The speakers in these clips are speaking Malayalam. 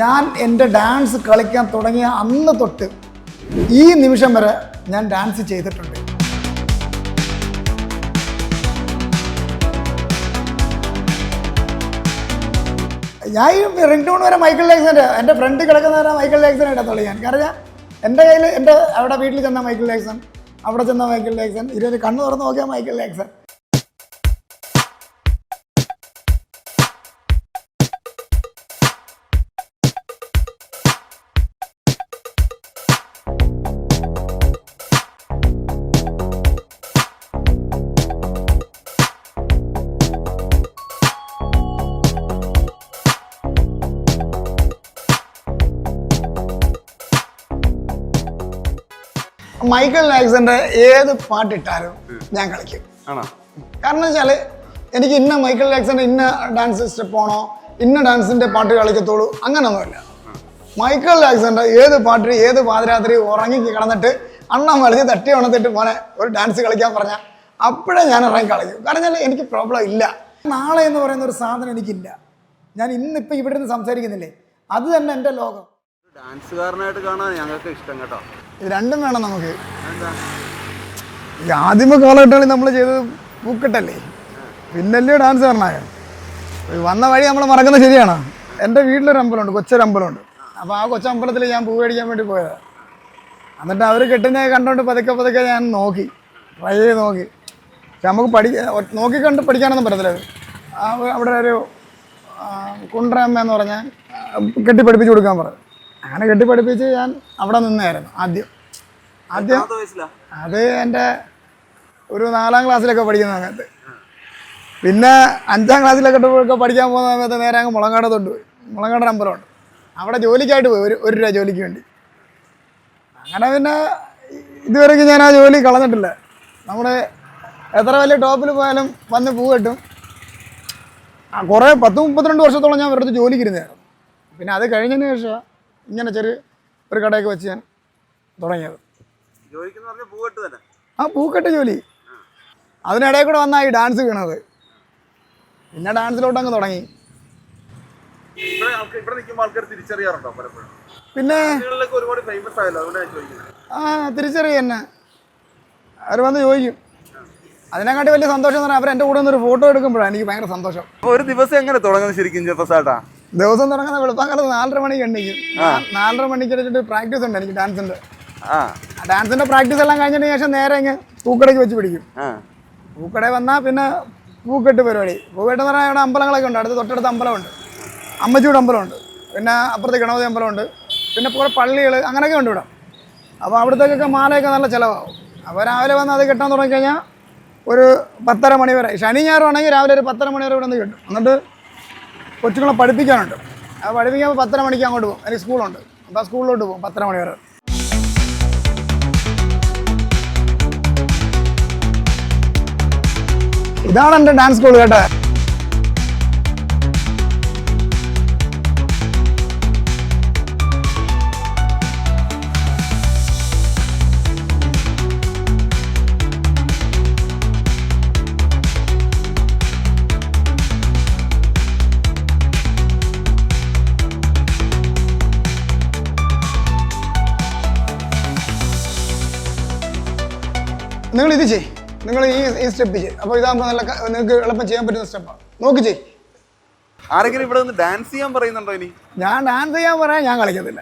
ഞാൻ എന്റെ ഡാൻസ് കളിക്കാൻ തുടങ്ങിയ അന്ന് തൊട്ട് ഈ നിമിഷം വരെ ഞാൻ ഡാൻസ് ചെയ്തിട്ടുണ്ട്. ഞാൻ ഈ റിംഗ് ടൂൺ വരെ മൈക്കിൾ ജാക്സന്റെ എന്റെ ഫ്രണ്ട് കിടക്കുന്ന വരെ മൈക്കിൾ ജാക്സൺ ഇടത്തുള്ളൂ ഞാൻ. കാരണം എന്റെ കയ്യിൽ എന്റെ അവിടെ വീട്ടിൽ ചെന്ന മൈക്കിൾ ജാക്സൺ അവിടെ ചെന്ന മൈക്കിൾ ജാക്സൺ ഇരുപത് കണ്ണ് തുറന്ന് നോക്കിയാൽ മൈക്കിൾ ജാക്സൺ മൈക്കിൾ ജാക്സന്റെ ഏത് പാട്ടിട്ടാലും ഞാൻ കളിക്കും. കാരണം വെച്ചാൽ എനിക്ക് ഇന്ന മൈക്കൽ ജാക്സന്റെ ഇന്ന ഡാൻസ് സ്റ്റെപ്പ് ആണോ ഇന്ന ഡാൻസിന്റെ പാട്ട് കളിക്കത്തുള്ളൂ അങ്ങനൊന്നുമില്ല. മൈക്കൽ ജാക്സന്റെ ഏത് പാട്ട് ഏത് പാതിരാത്രി ഉറങ്ങി കിടന്നിട്ട് അണ്ണ വലിച്ച് തട്ടി ഉണത്തിട്ട് പോനെ ഒരു ഡാൻസ് കളിക്കാൻ പറഞ്ഞ അപ്പോഴേ ഞാൻ ഇറങ്ങി കളിക്കും. കാരണം വെച്ചാൽ എനിക്ക് പ്രോബ്ലം ഇല്ല. നാളെ എന്ന് പറയുന്ന ഒരു സാധനം എനിക്കില്ല. ഞാൻ ഇന്നിപ്പോ ഇവിടെ നിന്ന് സംസാരിക്കുന്നില്ലേ? അത് തന്നെ എന്റെ ലോകം. ഡാൻസുകാരനായിട്ട് കാണാൻ ഞങ്ങൾക്ക് ഇഷ്ടം കേട്ടോ. രണ്ടും വേണം നമുക്ക്. ഈ ആദ്യമ കാലഘട്ടങ്ങളിൽ നമ്മൾ ചെയ്തത് പൂക്കെട്ടല്ലേ? പിന്നല്ലേ ഡാൻസ് പറഞ്ഞായ വന്ന വഴി നമ്മൾ മറക്കുന്നത് ശരിയാണ്. എന്റെ വീട്ടിലൊരു അമ്പലമുണ്ട് കൊച്ചൊരമ്പലമുണ്ട് അപ്പോൾ ആ കൊച്ചമ്പലത്തിൽ ഞാൻ പൂ മേടിക്കാൻ വേണ്ടി പോയതാണ് എന്നിട്ട് അവർ കെട്ടുന്ന കണ്ടുകൊണ്ട് പതുക്കെ പതുക്കെ ഞാൻ നോക്കി. ട്രൈ ചെയ്ത് നോക്കി. പക്ഷെ നമുക്ക് പഠി നോക്കിക്കണ്ട് പഠിക്കാനൊന്നും പറ്റത്തില്ല അവിടെ ഒരു കുണ്ട്രമ്മ എന്ന് പറഞ്ഞാൽ കെട്ടി പഠിപ്പിച്ച് കൊടുക്കാൻ പറഞ്ഞു. അങ്ങനെ കെട്ടി പഠിപ്പിച്ച് ഞാൻ അവിടെ നിന്നായിരുന്നു. ആദ്യം. ആദ്യം അത് എന്റെ ഒരു നാലാം ക്ലാസ്സിലൊക്കെ പഠിക്കുന്ന സമയത്ത്. പിന്നെ അഞ്ചാം ക്ലാസ്സിലൊക്കെ ഒക്കെ പഠിക്കാൻ പോകുന്ന സമയത്ത് നേരെ അങ്ങ് മുളങ്കാടത്തോട്ട് പോയി. മുളങ്കാട് നമ്പറുണ്ട് അവിടെ ജോലിക്കായിട്ട് പോയി. ഒരു ഒരു രൂപ ജോലിക്ക് വേണ്ടി. അങ്ങനെ പിന്നെ ഇതുവരെയ്ക്ക് ഞാൻ ആ ജോലി കളഞ്ഞിട്ടില്ല. നമ്മുടെ എത്ര വലിയ ടോപ്പിൽ പോയാലും വന്ന് പൂ കെട്ടും. ആ കുറേ പത്ത് മുപ്പത്തിരണ്ട് വർഷത്തോളം ഞാൻ വെറുതെ ജോലിക്കിരുന്നായിരുന്നു പിന്നെ അത് കഴിഞ്ഞതിന് ശേഷം ഇങ്ങനെ ചെറിയ ഒരു കടയൊക്കെ വെച്ച് ഞാൻ തുടങ്ങിയത്. ആ പൂക്കെട്ട് ജോലി. അതിനിടയിൽ കൂടെ വന്നാ ഈ ഡാൻസ് വീണത്. പിന്നെ ഡാൻസിലോട്ട് അങ്ങ് തുടങ്ങി പിന്നെ ആ തിരിച്ചറിയ എന്നെ. അവർ വന്ന് ചോദിക്കും. അതിനെക്കാട്ടി വലിയ സന്തോഷം എന്ന് പറഞ്ഞാൽ അവർ എന്റെ കൂടെ ഒരു ഫോട്ടോ എടുക്കുമ്പോഴാണ് എനിക്ക് ഭയങ്കര സന്തോഷം. ഒരു ദിവസം എങ്ങനെ തുടങ്ങുന്നത് ശരിക്കും ജപ്പസാട്ടാ ദിവസം തുടങ്ങുന്ന വെളുപ്പാക്കാലത്ത് നാലര മണിക്ക് എണ്ണിക്കും നാ- നാലര മണിക്ക് എടുത്തിട്ട് പ്രാക്ടീസ് ഉണ്ട് എനിക്ക് ഡാൻസിന്റെ ഡാൻസിന്റെ പ്രാക്ടീസ് എല്ലാം കഴിഞ്ഞതിന് ശേഷം നേരെ ഇങ്ങ് പൂക്കടയ്ക്ക് വെച്ച് പിടിക്കും. പൂക്കട വന്നാൽ പിന്നെ പൂക്കെട്ട് പരിപാടി. പൂക്കെട്ട് എന്ന് പറഞ്ഞാൽ ഇവിടെ അമ്പലങ്ങളൊക്കെ ഉണ്ട്. അടുത്ത് തൊട്ടടുത്ത് അമ്പലമുണ്ട്. അമ്മച്ചിയുടെ അമ്പലമുണ്ട്. പിന്നെ അപ്പുറത്ത് ഗണപതി അമ്പലമുണ്ട്. പിന്നെ കുറേ പള്ളികൾ അങ്ങനെയൊക്കെ ഉണ്ട് ഇവിടെ. അപ്പോൾ അവിടത്തേക്കൊക്കെ മാലയൊക്കെ നല്ല ചിലവാകും. അപ്പോൾ രാവിലെ വന്ന് അത് കെട്ടാൻ തുടങ്ങിക്കഴിഞ്ഞാൽ ഒരു പത്തര മണി വരെ. ശനി ഞായറാണെങ്കിൽ രാവിലെ ഒരു പത്തര മണി വരെ ഇവിടെ നിന്ന് കിട്ടും. എന്നിട്ട് കൊച്ചുങ്ങളെ പഠിപ്പിക്കാനുണ്ട്. ആ പഠിപ്പിക്കാൻ പത്തര മണിക്ക് അങ്ങോട്ട് പോകും. എനിക്ക് സ്കൂളുണ്ട്. അപ്പോൾ സ്കൂളിലോട്ട് പോകും പത്തര മണി വരെ. ഇതാണ് എന്റെ ഡാൻസ് സ്കൂൾ കേട്ടോ. ഈ സ്റ്റെപ്പ് ചെയ്യും. അപ്പോൾ ഇതാകുമ്പോൾ നല്ല നിങ്ങൾക്ക് എളുപ്പം ചെയ്യാൻ പറ്റുന്ന സ്റ്റെപ്പാണ് നോക്കി ചെയ് ആരെങ്കിലും ഇവിടെ നിന്ന് ഡാൻസ് ചെയ്യാൻ പറയുന്നുണ്ടോ ഇനി? ഞാൻ ഡാൻസ് ചെയ്യാൻ പറയാൻ ഞാൻ കളിക്കത്തില്ല.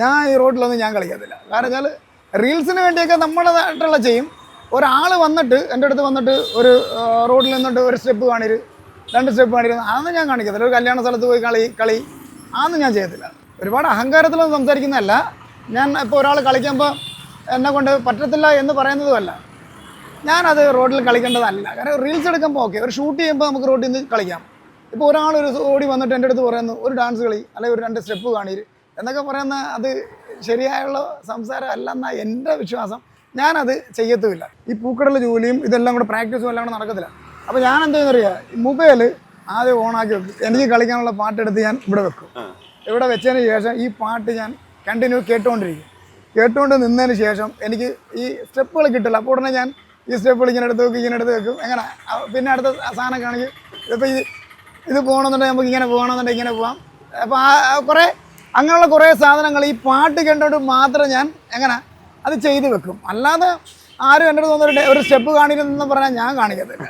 ഞാൻ ഈ റോഡിലൊന്നും ഞാൻ കളിക്കത്തില്ല. കാരണം വെച്ചാൽ റീൽസിന് വേണ്ടിയൊക്കെ നമ്മളതായിട്ടുള്ള ചെയ്യും. ഒരാൾ വന്നിട്ട് എന്റെ അടുത്ത് വന്നിട്ട് ഒരു റോഡിൽ നിന്നിട്ട് ഒരു സ്റ്റെപ്പ് കാണിര്. രണ്ട് സ്റ്റെപ്പ് കാണിര്. അതൊന്നും ഞാൻ കാണിക്കത്തില്ല. ഒരു കല്യാണ സ്ഥലത്ത് പോയി കളി കളി. അതൊന്നും ഞാൻ ചെയ്യത്തില്ല. ഒരുപാട് അഹങ്കാരത്തിലൊന്നും സംസാരിക്കുന്നതല്ല. ഞാൻ ഇപ്പോൾ ഒരാൾ കളിക്കുമ്പോൾ എന്നെ കൊണ്ട് പറ്റത്തില്ല എന്ന് പറയുന്നതുമല്ല. ഞാനത് റോഡിൽ കളിക്കേണ്ടതല്ല. കാരണം റീൽസ് എടുക്കുമ്പോൾ ഓക്കെ ഒരു ഷൂട്ട് ചെയ്യുമ്പോൾ നമുക്ക് റോഡിൽ നിന്ന് കളിക്കാം. ഇപ്പോൾ ഒരാൾ ഒരു ഓടി വന്നിട്ട് എന്റെ അടുത്ത് പറയുന്നു ഒരു ഡാൻസ് കളി അല്ലെങ്കിൽ ഒരു രണ്ട് സ്റ്റെപ്പ് കാണീര്. എന്നൊക്കെ പറയുന്ന അത് ശരിയായുള്ള സംസാരം അല്ലെന്ന എന്റെ വിശ്വാസം. ഞാനത് ചെയ്യത്തുമില്ല. ഈ പൂക്കടൽ ജോലിയും ഇതെല്ലാം കൂടെ പ്രാക്ടീസും എല്ലാം കൂടെ നടക്കത്തില്ല. അപ്പോൾ ഞാൻ എന്താ അറിയാം മൊബൈൽ ആദ്യം ഓണാക്കി വെക്കും. എനിക്ക് കളിക്കാനുള്ള പാട്ടെടുത്ത് ഞാൻ ഇവിടെ വെക്കും. ഇവിടെ വെച്ചതിന് ശേഷം ഈ പാട്ട് ഞാൻ കണ്ടിന്യൂ കേട്ടുകൊണ്ടിരിക്കും കേട്ടുകൊണ്ട് നിന്നതിന് ശേഷം എനിക്ക് ഈ സ്റ്റെപ്പുകൾ കിട്ടില്ല. അപ്പോൾ ഉടനെ ഞാൻ ഈ സ്റ്റെപ്പ് ഇങ്ങനെ എടുത്ത് വെക്കും ഇങ്ങനെ എടുത്ത് വെക്കും. എങ്ങനെ പിന്നെ അടുത്ത സാധനം കാണിക്കും. ഇതിപ്പോൾ ഇത് ഇത് പോകണമെന്നുണ്ടെങ്കിൽ നമുക്ക് ഇങ്ങനെ പോകണമെന്നുണ്ടെങ്കിൽ ഇങ്ങനെ പോവാം. അപ്പോൾ ആ കുറേ അങ്ങനെയുള്ള കുറേ സാധനങ്ങൾ ഈ പാട്ട് കേട്ടോണ്ട് മാത്രം ഞാൻ എങ്ങനെ അത് ചെയ്തു വെക്കും. അല്ലാതെ ആരും എന്റെ വന്നൊരു ഒരു സ്റ്റെപ്പ് കാണിക്കുന്നതെന്ന് പറഞ്ഞാൽ ഞാൻ കാണിക്കത്തില്ല.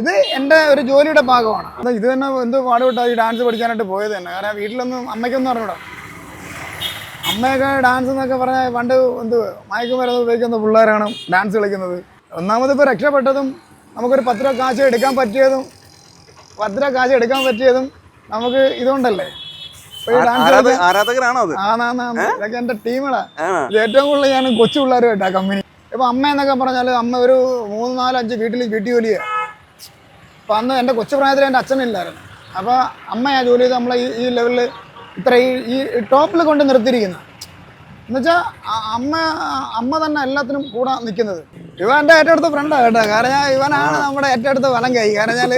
ഇത് എന്റെ ഒരു ജോലിയുടെ ഭാഗമാണ്. അത് ഇത് തന്നെ എന്ത് പാടുപെട്ടാ ഈ ഡാൻസ് പഠിക്കാനായിട്ട് പോയത് തന്നെ. കാരണം വീട്ടിലൊന്നും അമ്മയ്ക്കൊന്നും അറിഞ്ഞൂടാ. അമ്മയൊക്കെ ഡാൻസ് എന്നൊക്കെ പറഞ്ഞാൽ പണ്ട് എന്ത് മയക്കുമരുന്ന് ഉപയോഗിക്കുന്ന പിള്ളേരാണ് ഡാൻസ് കളിക്കുന്നത്. ഒന്നാമത് ഇപ്പോൾ രക്ഷപ്പെട്ടതും നമുക്കൊരു പത്ത് രൂപ കാശ് എടുക്കാൻ പറ്റിയതും പത്ത് രൂപ കാശ് എടുക്കാൻ പറ്റിയതും നമുക്ക് ഇതുകൊണ്ടല്ലേ ആരാധകരാണോ ഇതൊക്കെ എന്റെ ടീമുകളാ. ആണോ? ഇത് ഏറ്റവും കൂടുതൽ ഞാൻ കൊച്ചു പിള്ളേരുമായിട്ടാ കമ്പനി. ഇപ്പൊ അമ്മ എന്നൊക്കെ പറഞ്ഞാൽ അമ്മ ഒരു മൂന്ന് നാല് അഞ്ച് വീട്ടിൽ വീട്ടി ജോലിയെ. അപ്പൊ അന്ന് എന്റെ കൊച്ചു പ്രായത്തിൽ എന്റെ അച്ഛനില്ലായിരുന്നു. അപ്പോൾ അമ്മ ഞാൻ ജോലി ചെയ്ത് നമ്മളെ ഈ ലെവലിൽ ഇത്ര ഈ ഈ ടോപ്പിൽ കൊണ്ട് നിർത്തിയിരിക്കുന്നത് എന്നുവെച്ചാൽ അമ്മ അമ്മ തന്നെ എല്ലാത്തിനും കൂടെ നിൽക്കുന്നത് ഇവൻ എന്റെ ഏറ്റവും അടുത്ത ഫ്രണ്ടാണ് കേട്ടോ. കാരണം ഇവനാണ് നമ്മുടെ ഏറ്റവും അടുത്ത വലം കൈ. കാരണം ഞാൻ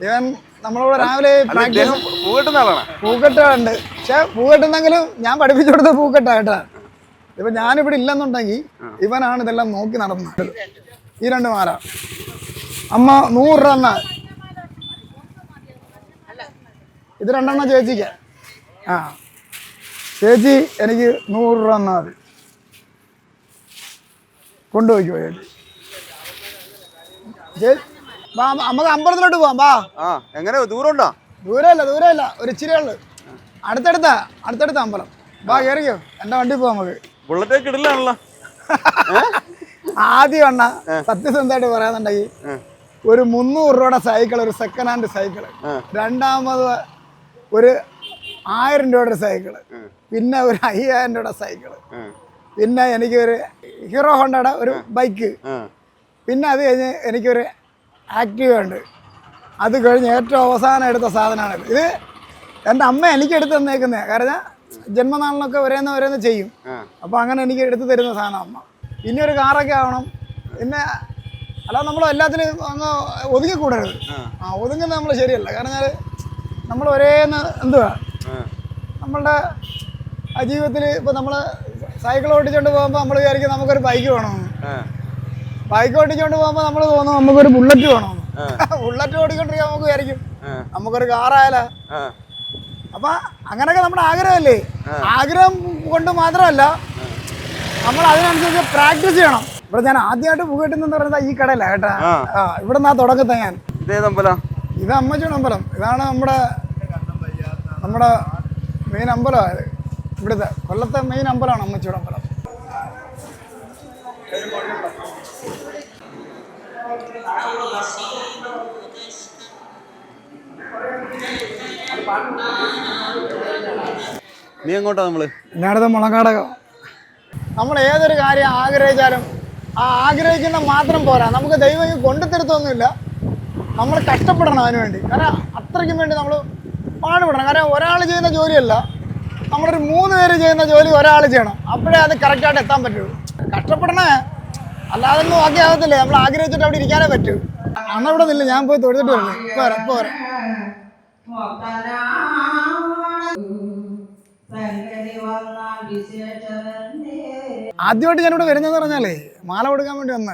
ഇവൻ നമ്മളോട് രാവിലെ പൂക്കെട്ടുകളുണ്ട് പ്രാക്ടീസ് പൂക്കെട്ടുണ്ട് പക്ഷെ പൂക്കെട്ടുന്നെങ്കിലും ഞാൻ പഠിപ്പിച്ചു കൊടുത്ത പൂക്കെട്ടാ കേട്ടാ. ഇപ്പൊ ഞാനിവിടെ ഇല്ലെന്നുണ്ടെങ്കിൽ ഇവനാണ് ഇതെല്ലാം നോക്കി നടന്നത്. ഈ രണ്ട് മാല. അമ്മ നൂറ് രൂപ എന്നാ ഇത് രണ്ടെണ്ണം ചേച്ചിക്ക. ആ. ചേച്ചി എനിക്ക് നൂറ് രൂപ എന്നാ അമ്മ- നമുക്ക് അമ്പലത്തിലോട്ട് പോവാം വാ. ആ എങ്ങനെ? ദൂരമുണ്ടോ? ദൂരമല്ല ദൂരമല്ല. ഒരു ഇച്ചിരി ഉള്ളു അടുത്തടുത്താ അടുത്തടുത്ത അമ്പലം. വാ കയറിക്കോ എന്റെ വണ്ടി പോവാം നമുക്ക്? ബുള്ളറ്റ് ഇടില്ലാണല്ലോ ആദ്യം എണ്ണ സത്യസന്ധമായിട്ട് പറയാന്നുണ്ടെങ്കിൽ ഒരു മുന്നൂറ് രൂപയുടെ സൈക്കിൾ ഒരു സെക്കൻഡ് ഹാൻഡ് സൈക്കിൾ രണ്ടാമത് ഒരു ആയിരം രൂപയുടെ സൈക്കിൾ പിന്നെ ഒരു അയ്യായിരം രൂപയുടെ സൈക്കിൾ പിന്നെ എനിക്കൊരു ഹീറോ ഹോണ്ടയുടെ ഒരു ബൈക്ക്. പിന്നെ അത് കഴിഞ്ഞ് എനിക്കൊരു ആക്റ്റീവ ഉണ്ട്. അത് കഴിഞ്ഞ് ഏറ്റവും അവസാനം എടുത്ത സാധനമാണ് ഇത്. എന്റെ അമ്മ എനിക്ക് എടുത്ത് തന്നേക്കുന്നത് കാരണം ജന്മനാളിനൊക്കെ ഒരേന്ന് ഒരേന്ന് ചെയ്യും. അപ്പോൾ അങ്ങനെ എനിക്ക് എടുത്ത് തരുന്ന സാധനം അമ്മ. പിന്നെ ഒരു കാറൊക്കെ ആവണം. പിന്നെ അല്ലാതെ നമ്മൾ എല്ലാത്തിനും അങ്ങ് ഒതുങ്ങിക്കൂടരുത്. ആ. ഒതുങ്ങുന്നത് നമ്മൾ ശരിയല്ല. കാരണം നമ്മൾ ഒരേന്ന് എന്തുവാ? നമ്മളുടെ ആ ജീവിതത്തിൽ ഇപ്പൊ നമ്മൾ സൈക്കിൾ ഓടിച്ചുകൊണ്ട് പോകുമ്പോൾ നമ്മൾ വിചാരിക്കും നമുക്കൊരു ബൈക്ക് വേണമെന്ന് ബൈക്ക് ഓടിച്ചുകൊണ്ട് പോകുമ്പോൾ നമ്മൾ തോന്നും നമുക്കൊരു ബുള്ളറ്റ് വേണമെന്ന് ബുള്ളറ്റ് ഓടിക്കൊണ്ടിരിക്കാൻ നമുക്ക് വിചാരിക്കും. നമുക്കൊരു കാറായാലോ അപ്പൊ അങ്ങനെയൊക്കെ നമ്മുടെ ആഗ്രഹമല്ലേ? ആഗ്രഹം കൊണ്ട് മാത്രമല്ല നമ്മൾ അതിനനുസരിച്ച് പ്രാക്ടീസ് ചെയ്യണം. ഇവിടെ ഞാൻ ആദ്യമായിട്ട് പുകട്ടുന്നെന്ന് പറയുന്നത് ഈ കടയില കേട്ടാ. ഇവിടെ നിന്നാ തുടക്കത്തെ ഞാൻ. ഇത് അമ്മച്ചിയുടെ അമ്പലം. ഇതാണ് നമ്മുടെ നമ്മുടെ മെയിൻ അമ്പലമാണ് ഇവിടുത്തെ കൊല്ലത്തെ മെയിൻ അമ്പലമാണ് അമ്മച്ചിയുടെ അമ്പലം. നീ എങ്ങോട്ടാ നമ്മൾ? എല്ലായിടത്തും മുളകാടകം നമ്മൾ ഏതൊരു കാര്യം ആഗ്രഹിച്ചാലും ആ ആഗ്രഹിക്കുന്ന മാത്രം പോരാ. നമുക്ക് ദൈവം കൊണ്ടുത്തരുത്തൊന്നുമില്ല. നമ്മൾ കഷ്ടപ്പെടണം അതിനുവേണ്ടി. കാരണം അത്രയ്ക്കും വേണ്ടി നമ്മൾ പാടുപെടണം. കാരണം ഒരാൾ ചെയ്യുന്ന ജോലിയല്ല. നമ്മളൊരു മൂന്ന് പേര് ചെയ്യുന്ന ജോലി ഒരാൾ ചെയ്യണം. അപ്പോഴേ അത് കറക്റ്റായിട്ട് എത്താൻ പറ്റുള്ളൂ. കഷ്ടപ്പെടണേ. അല്ലാതെ ഒന്നും ബാക്കി ആകത്തില്ലേ നമ്മൾ ആഗ്രഹിച്ചിട്ട് അവിടെ ഇരിക്കാനേ പറ്റൂ. അന്ന് അവിടെ നില്ല. ഞാൻ പോയി തൊഴുതിട്ട് വരുന്നു പോരാ പോരാ. ആദ്യമായിട്ട് ഞാനിവിടെ വരുന്നതെന്ന് പറഞ്ഞാലേ മാല കൊടുക്കാൻ വേണ്ടി വന്ന.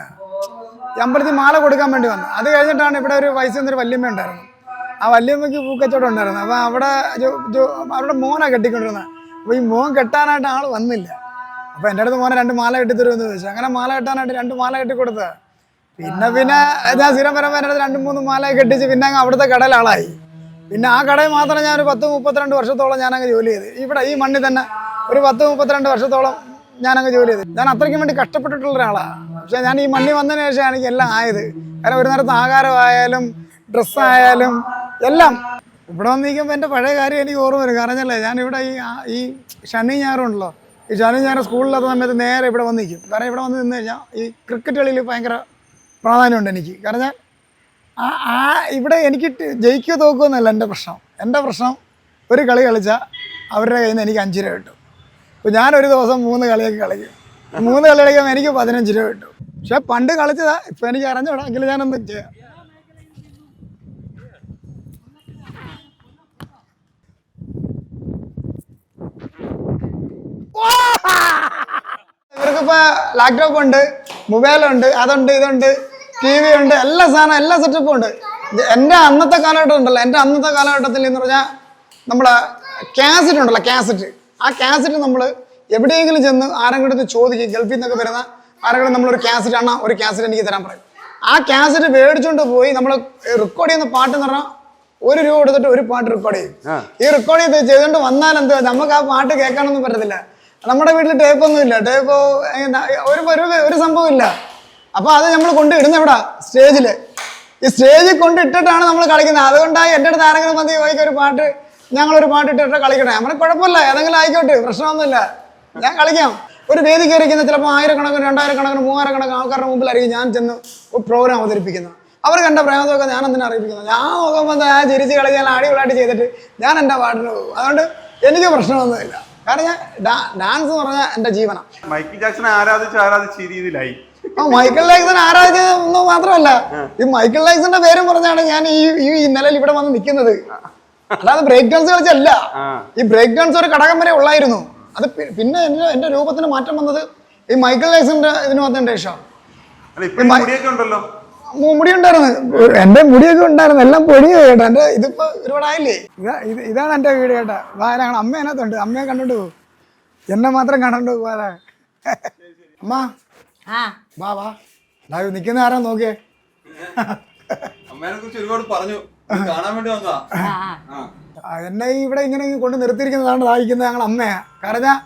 അമ്പലത്തിൽ മാല കൊടുക്കാൻ വേണ്ടി വന്നു. അത് കഴിഞ്ഞിട്ടാണ് ഇവിടെ ഒരു വയസ്സ് എന്നൊരു വല്യമ്മ ഉണ്ടായിരുന്നു. ആ വല്യമ്മയ്ക്ക് പൂക്കച്ചവടം ഉണ്ടായിരുന്നു. അപ്പോൾ അവിടെ അവരുടെ മോനെ കെട്ടിക്കൊണ്ടിരുന്നത് അപ്പോൾ ഈ മോൻ കെട്ടാനായിട്ട് ആൾ വന്നില്ല. അപ്പോൾ എന്റെ അടുത്ത് മോനെ രണ്ട് മാല കെട്ടി തരുമെന്ന് ചോദിച്ചു. അങ്ങനെ മാല കെട്ടാനായിട്ട് രണ്ട് മാല കെട്ടി കൊടുത്ത പിന്നെ പിന്നെ ഞാൻ സ്ഥിരം വരുമ്പോൾ എന്റെ രണ്ട് മൂന്ന് മാല കെട്ടിച്ച് പിന്നെ അങ്ങ് അവിടുത്തെ കടയിൽ ആളായി പിന്നെ ആ കടയിൽ മാത്രം ഞാൻ ഒരു പത്ത് മുപ്പത്തിരണ്ട് വർഷത്തോളം ഞാനങ്ങ് ജോലി ചെയ്ത്. ഇവിടെ ഈ മണ്ണിൽ തന്നെ ഒരു പത്ത് മുപ്പത്തിരണ്ട് വർഷത്തോളം ഞാനങ്ങ് ജോലി ചെയ്ത്. ഞാൻ അത്രയ്ക്കും വേണ്ടി കഷ്ടപ്പെട്ടിട്ടുള്ള ഒരാളാണ് പക്ഷേ ഞാൻ ഈ മണ്ണിൽ വന്നതിന് ശേഷം എനിക്ക് എല്ലാം ആയത്. കാരണം ഒരു നേരത്തെ ആഹാരമായാലും ഡ്രസ്സായാലും എല്ലാം. ഇവിടെ വന്നിരിക്കുമ്പോൾ എന്റെ പഴയ കാര്യം എനിക്ക് ഓർമ്മ വരും. കാരണം ഇവിടെ ഈ ഈ ശനി ഞായറും ഉണ്ടല്ലോ. ഈ ശനി ഞായർ സ്കൂളിലാത്ത സമയത്ത് നേരെ ഇവിടെ വന്നിരിക്കും. കാരണം ഇവിടെ വന്ന് നിന്ന് കഴിഞ്ഞാൽ ഈ ക്രിക്കറ്റ് കളിയിൽ ഭയങ്കര പ്രാധാന്യമുണ്ട് എനിക്ക്. കാരണം ഞാൻ ആ ആ ഇവിടെ എനിക്ക് ജയിക്കുക എന്നല്ല എന്റെ പ്രശ്നം. എന്റെ പ്രശ്നം ഒരു കളി കളിച്ചാൽ അവരുടെ കയ്യിൽ നിന്ന് എനിക്ക് അഞ്ച് രൂപ കിട്ടും. അപ്പോൾ ഞാനൊരു ദിവസം മൂന്ന് കളിയൊക്കെ കളിക്കും. മൂന്ന് കളി കളിക്കുമ്പോൾ എനിക്ക് പതിനഞ്ച് രൂപ കിട്ടും. പക്ഷേ പണ്ട് കളിച്ചതാ ഇപ്പം എനിക്ക് അറിഞ്ഞൂടാ. എങ്കിലും ഞാനൊന്നും ചെയ്യാം ഇവർക്കിപ്പോ ലാപ്ടോപ്പ് ഉണ്ട് മൊബൈലുണ്ട് അതുണ്ട് ഇതുണ്ട് ടി വി ഉണ്ട് എല്ലാ സാധനം എല്ലാ സെറ്റപ്പും ഉണ്ട്. എന്റെ അന്നത്തെ കാലഘട്ടം ഉണ്ടല്ലോ. എന്റെ അന്നത്തെ കാലഘട്ടത്തിൽ എന്ന് പറഞ്ഞാൽ നമ്മുടെ കാസറ്റ് ഉണ്ടല്ലോ കാസറ്റ് ആ കാസറ്റ് നമ്മൾ എവിടെയെങ്കിലും ചെന്ന് ആരെങ്കിലും അടുത്ത് ചോദിക്കും ഗൾഫിൽ നിന്നൊക്കെ വരുന്ന ആരെങ്കിലും നമ്മളൊരു കാസറ്റ് അണ്ണാ ഒരു കാസറ്റ് എനിക്ക് തരാൻ പറയും. ആ കാസറ്റ് മേടിച്ചുകൊണ്ട് പോയി നമ്മൾ റെക്കോർഡ് ചെയ്യുന്ന പാട്ട് എന്ന് പറഞ്ഞാൽ ഒരു രൂപ കൊടുത്തിട്ട് ഒരു പാട്ട് റെക്കോർഡ് ചെയ്യും. ഈ റെക്കോർഡ് ചെയ്ത് ചെയ്തുകൊണ്ട് വന്നാൽ എന്ത് നമുക്ക് ആ പാട്ട് കേൾക്കാനൊന്നും പറ്റത്തില്ല. നമ്മുടെ വീട്ടിൽ ടേപ്പ് ഒന്നും ഇല്ല. ടേപ്പ് ഒരു ഒരു സംഭവം ഇല്ല. അപ്പൊ അത് നമ്മൾ കൊണ്ട് ഇടുന്ന എവിടാ? സ്റ്റേജിൽ. ഈ സ്റ്റേജിൽ കൊണ്ട് ഇട്ടിട്ടാണ് നമ്മൾ കളിക്കുന്നത് അതുകൊണ്ടാണ് എന്റെ അടുത്ത് ആരെങ്കിലും മതി ചോദിക്കും ഒരു പാട്ട് ഞങ്ങളൊരു പാട്ട് ഇട്ടിട്ട് കളിക്കട്ടെ നമ്മളെ കുഴപ്പമില്ല. ഏതെങ്കിലും ആയിക്കോട്ടെ. പ്രശ്നമൊന്നുമില്ല. ഞാൻ കളിക്കാം. ഒരു വേദി കയറിക്കുന്ന ചിലപ്പോൾ ആയിരക്കണക്കിന് രണ്ടായിരം കണക്കിന് മൂവായിരം കണക്കിന് ആൾക്കാരുടെ മുമ്പിലായിരിക്കും ഞാൻ ചെന്ന് പ്രോഗ്രാം അവതരിപ്പിക്കുന്നത്. അവർ കണ്ട പ്രേമത്തൊക്കെ ഞാൻ എന്തിനാ അറിയിപ്പിക്കുന്നത്? ഞാൻ നോക്കുമ്പോൾ ഞാൻ ചിരിച്ച് കളിക്കാൻ അടിപൊളിയായിട്ട് ചെയ്തിട്ട് ഞാൻ എന്റെ പാട്ടിന് പോകും. അതുകൊണ്ട് എനിക്ക് പ്രശ്നമൊന്നുമില്ല. കാരണം ഞാൻ ഡാൻസ് എന്ന് പറഞ്ഞാൽ എന്റെ ജീവനാണ് മൈക്കിൾ ജാക്സൺ ആരാധിച്ച് ആരാധിച്ച് ഈ രീതിയിലായി. ആ മൈക്കിൾ ജാക്സൺ ആരാധിച്ചത് മാത്രമല്ല. ഈ മൈക്കിൾ ജാക്സന്റെ പേരും പറഞ്ഞാണ് ഞാൻ ഈ ഈ ഇന്നലെ നിലയിൽ ഇവിടെ വന്ന് നിൽക്കുന്നത്. അല്ലാതെ ബ്രേക്ക് ഡാൻസ് കളിച്ചല്ല. ഈ ബ്രേക്ക് ഡാൻസ് ഒരു ഘടകം വരെ ഉള്ളായിരുന്നു. അത് പിന്നെ എന്റെ എന്റെ രൂപത്തിന് മാറ്റം വന്നത് ഈ മൈക്കിൾ ജാക്സന്റെ ഇതിന് വന്നതിന്റെ ശേഷമാണ്. മുടി ഉണ്ടായിരുന്നു എന്റെ മുടിയൊക്കെ ഉണ്ടായിരുന്നു. എല്ലാം പൊടിയ കേട്ടോ. എന്റെ ഇതിപ്പോ ഒരുപാടായില്ലേ ഇതാ ഇത് ഇതാണ് എന്റെ വീട് കേട്ടാ. വാരാണ് അമ്മ അതിനകത്തുണ്ട്. അമ്മയെ കണ്ടോണ്ട് പോകും എന്നെ മാത്രം കണ്ടോണ്ട് വാരാ അമ്മ. ആ. വാ വാ. നിക്കുന്ന നിൽക്കുന്ന ആരാ നോക്കിയേ? അമ്മേനെ കുറിച്ച് ഒരുപാട് പറഞ്ഞു. കാണാൻ വേണ്ടി വന്നതാ. എന്നെ ഇവിടെ ഇങ്ങനെ കൊണ്ട് നിർത്തിയിരിക്കുന്നതാണ് ദാഹിക്കുന്നത് ഞങ്ങൾ അമ്മയാ. കാരണം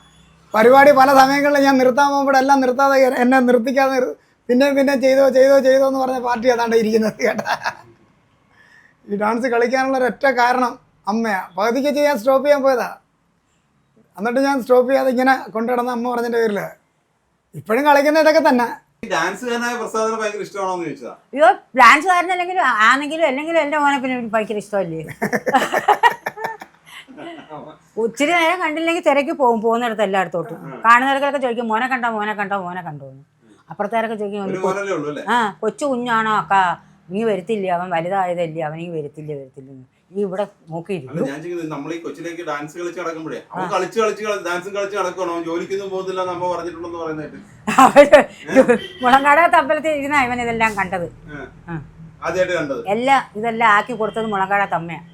പരിപാടി പല സമയങ്ങളിൽ ഞാൻ നിർത്താൻ പോകുമ്പോൾ എല്ലാം നിർത്താതെ എന്നെ നിർത്തിക്കാതെ നിർ- പിന്നെ പിന്നെ ചെയ്തോ ചെയ്തോ ചെയ്തോ എന്ന് പറഞ്ഞ പാർട്ടി അതാണ്ട് ഇരിക്കുന്നത് കേട്ടാ. ഈ ഡാൻസ് കളിക്കാനുള്ള ഒരൊറ്റ കാരണം അമ്മയാണ് പകുതിക്ക് ചെയ്യാൻ സ്റ്റോപ്പ് ചെയ്യാൻ പോയതാ. എന്നിട്ട് ഞാൻ സ്റ്റോപ്പ് ചെയ്യാതെ ഇങ്ങനെ കൊണ്ടുവിടുന്ന അമ്മ പറഞ്ഞതിന്റെ പേരിൽ ഇപ്പോഴും കളിക്കുന്ന ഇതൊക്കെ തന്നെ അയ്യോ ഡാൻസുകാരനല്ലെങ്കിലും ആണെങ്കിലും അല്ലെങ്കിലും എന്റെ മോനെ പിന്നെ ഭയങ്കര ഇഷ്ടമല്ലേ? ഒത്തിരി നേരം കണ്ടില്ലെങ്കിൽ തിരക്ക് പോകും പോകുന്നിടത്ത് എല്ലായിടത്തോട്ടും. കാണുന്നവർക്കൊക്കെ ചോദിക്കും മോനെ കണ്ടോ മോനെ കണ്ടോ മോനെ കണ്ടോ എന്ന് അപ്പുറത്തേരൊക്കെ ചോദിക്കും ഒരു "ഒന്ന് കൊ- മോനല്ലേ ഉള്ളൂ അല്ലേ? ആ കൊച്ചു കുഞ്ഞാണോ അക്ക? നീ വരത്തില്ല? അവൻ വലുതായതല്ലേ? അവനീ വരത്തില്ല? വരത്തില്ല? എന്ന്. നീ ഇവിടെ നോക്കിയിരുന്നു ഞാൻ ചോദിക്കുന്നത് നമ്മൾ ഈ കൊച്ചിലേക്ക് ഡാൻസ് കളിച്ച് നടക്കുമ്പോഴേ അവൻ കളിച്ച് കളിച്ച് കളി ഡാൻസും കളിച്ച് നടക്കണോ ജോലിക്കൊന്നും പോകുന്നില്ല പറഞ്ഞിട്ടുണ്ടെന്ന് പറയുന്നത് അവർ മുളങ്കാടകത്ത് അമ്പലത്തിൽ ഇരുന്ന ഇവൻ ഇതെല്ലാം കണ്ടത്. ആ. ആദ്യമായിട്ട് കണ്ടത്. എല്ലാം ഇതെല്ലാം ആക്കി കൊടുത്തത് മുളങ്കാട തമ്മയാണ്.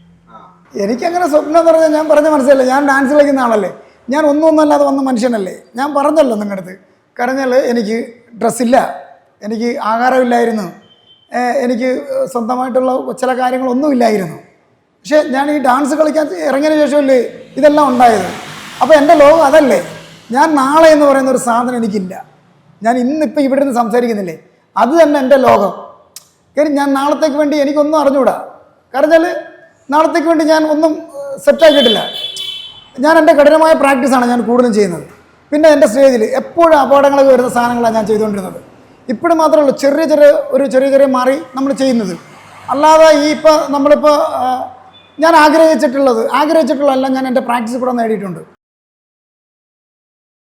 എനിക്കങ്ങനെ സ്വപ്നം എന്ന് പറഞ്ഞാൽ ഞാൻ പറഞ്ഞ മനസ്സിലല്ലേ ഞാൻ ഡാൻസ് കളിക്കുന്ന ആളല്ലേ? ഞാൻ ഒന്നും ഒന്നല്ലാതെ വന്ന മനുഷ്യനല്ലേ? ഞാൻ പറഞ്ഞല്ലോ നിങ്ങളുടെ അടുത്ത് കരഞ്ഞാൽ എനിക്ക് ഡ്രസ്സില്ല. എനിക്ക് ആഹാരമില്ലായിരുന്നു. എനിക്ക് സ്വന്തമായിട്ടുള്ള ചില കാര്യങ്ങളൊന്നും ഇല്ലായിരുന്നു പക്ഷേ ഞാൻ ഈ ഡാൻസ് കളിക്കാൻ ഇറങ്ങിയതിന് ശേഷമല്ലേ ഇതെല്ലാം ഉണ്ടായത്. അപ്പോൾ എന്റെ ലോകം അതല്ലേ. ഞാൻ നാളെ എന്ന് പറയുന്ന ഒരു സാധനം എനിക്കില്ല. ഞാൻ ഇന്നിപ്പോൾ ഇവിടെ നിന്ന് സംസാരിക്കുന്നില്ലേ? അത് തന്നെ എന്റെ ലോകം. കാര്യം ഞാൻ നാളത്തേക്ക് വേണ്ടി എനിക്കൊന്നും അറിഞ്ഞുകൂടാ കാരണം വെച്ചാൽ നാളത്തേക്ക് വേണ്ടി ഞാൻ ഒന്നും സെറ്റാക്കിയിട്ടില്ല ഞാൻ എന്റെ കഠിനമായ പ്രാക്ടീസാണ് ഞാൻ കൂടുതലും ചെയ്യുന്നത്. പിന്നെ എന്റെ സ്റ്റേജിൽ എപ്പോഴും അപകടങ്ങളൊക്കെ വരുന്ന സാധനങ്ങളാണ് ഞാൻ ചെയ്തുകൊണ്ടിരുന്നത്. ഇപ്പോഴും മാത്രമേ ഉള്ളൂ ചെറിയ ചെറിയ ഒരു ചെറിയ ചെറിയ മാറി നമ്മൾ ചെയ്യുന്നത്. അല്ലാതെ ഈ ഇപ്പോൾ നമ്മളിപ്പോൾ ഞാൻ ആഗ്രഹിച്ചിട്ടുള്ളത് ആഗ്രഹിച്ചിട്ടുള്ളതെല്ലാം ഞാൻ എന്റെ പ്രാക്ടീസ് കൂടെ നേടിയിട്ടുണ്ട്.